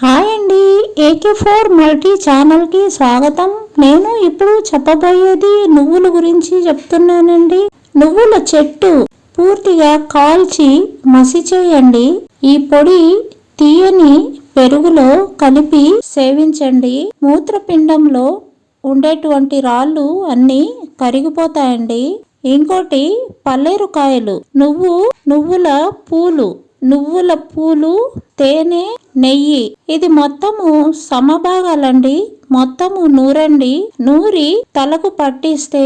Hi అండి AK four multi ఛానల్కి స్వాగతం. నేను ఇప్పుడు చెప్పబోయేది నువ్వుల గురించి చెప్తున్నానండి. నువ్వుల చెట్టు పూర్తిగా కాల్చి మసి చేయండి ఈ పొడి తీయని పెరుగులో కలిపి సేవించండి. మూత్రపిండంలో ఉండేటువంటి రాళ్ళు అన్నీ కరిగిపోతాయండి. ఇంకోటి పల్లేరుకాయలు. నువ్వు నువ్వుల పూలు నువ్వుల పూలు తేనె నెయ్యి. ఇది మొత్తము సమభాగాలండి. మొత్తము నూరండి. నూరి తలకు పట్టిస్తే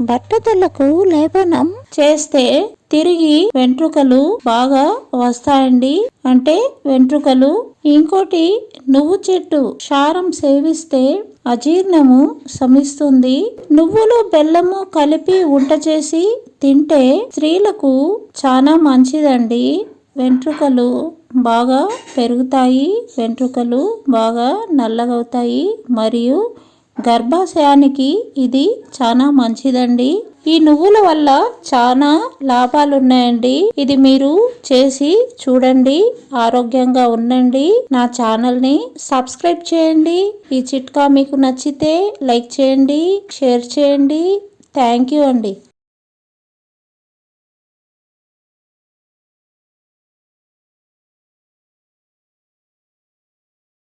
బట్టతలకు లేపనం చేస్తే తిరిగి వెంట్రుకలు బాగా వస్తాయండి. అంటే వెంట్రుకలు. ఇంకోటి నువ్వు చెట్టు క్షారం సేవిస్తే అజీర్ణము శమిస్తుంది నువ్వులు బెల్లము కలిపి వంట చేసి తింటే స్త్రీలకు చాలా మంచిదండి. వెంట్రుకలు బాగా పెరుగుతాయి వెంట్రుకలు బాగా నల్లగవుతాయి మరియు గర్భాశయానికి ఇది చాలా మంచిదండి. ఈ నువ్వుల వల్ల చాలా లాభాలు ఉన్నాయండి ఇది మీరు చేసి చూడండి ఆరోగ్యంగా ఉండండి. నా ఛానల్ని సబ్స్క్రైబ్ చేయండి. ఈ చిట్కా మీకు నచ్చితే లైక్ చేయండి షేర్ చేయండి. థ్యాంక్ యూ అండి.